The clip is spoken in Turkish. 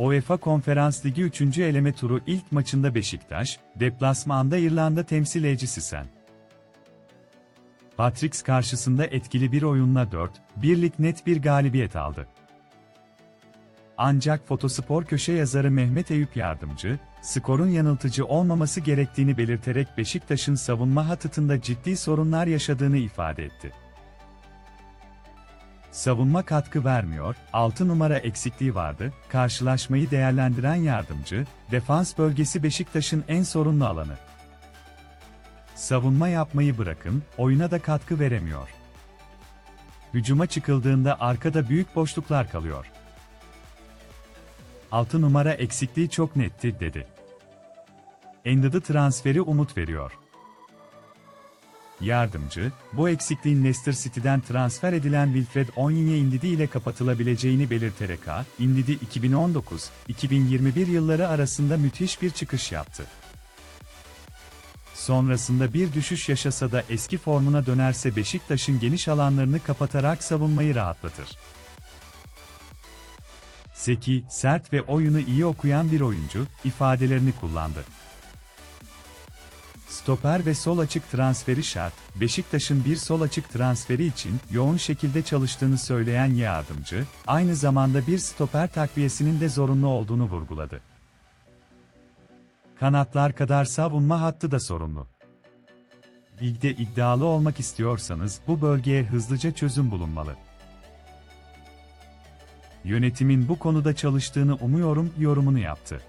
UEFA Konferans Ligi 3. eleme turu ilk maçında Beşiktaş, deplasmanda İrlanda temsilcisi Sen. Patricks karşısında etkili bir oyunla 4, birlik net bir galibiyet aldı. Ancak Fotospor köşe yazarı Mehmet Eyüp Yardımcı, skorun yanıltıcı olmaması gerektiğini belirterek Beşiktaş'ın savunma hattında ciddi sorunlar yaşadığını ifade etti. Savunma katkı vermiyor, 6 numara eksikliği vardı, karşılaşmayı değerlendiren yardımcı, defans bölgesi Beşiktaş'ın en sorunlu alanı. Savunma yapmayı bırakın, oyuna da katkı veremiyor. Hücuma çıkıldığında arkada büyük boşluklar kalıyor. 6 numara eksikliği çok netti, dedi. Endidi transferi umut veriyor. Yardımcı, bu eksikliğin Leicester City'den transfer edilen Wilfred Onyinye Indidi ile kapatılabileceğini belirterek ha, Indidi 2019-2021 yılları arasında müthiş bir çıkış yaptı. Sonrasında bir düşüş yaşasa da eski formuna dönerse Beşiktaş'ın geniş alanlarını kapatarak savunmayı rahatlatır. Zeki, sert ve oyunu iyi okuyan bir oyuncu, ifadelerini kullandı. Stoper ve sol açık transferi şart, Beşiktaş'ın bir sol açık transferi için yoğun şekilde çalıştığını söyleyen yardımcı, aynı zamanda bir stoper takviyesinin de zorunlu olduğunu vurguladı. Kanatlar kadar savunma hattı da sorunlu. Ligde iddialı olmak istiyorsanız bu bölgeye hızlıca çözüm bulunmalı. Yönetimin bu konuda çalıştığını umuyorum yorumunu yaptı.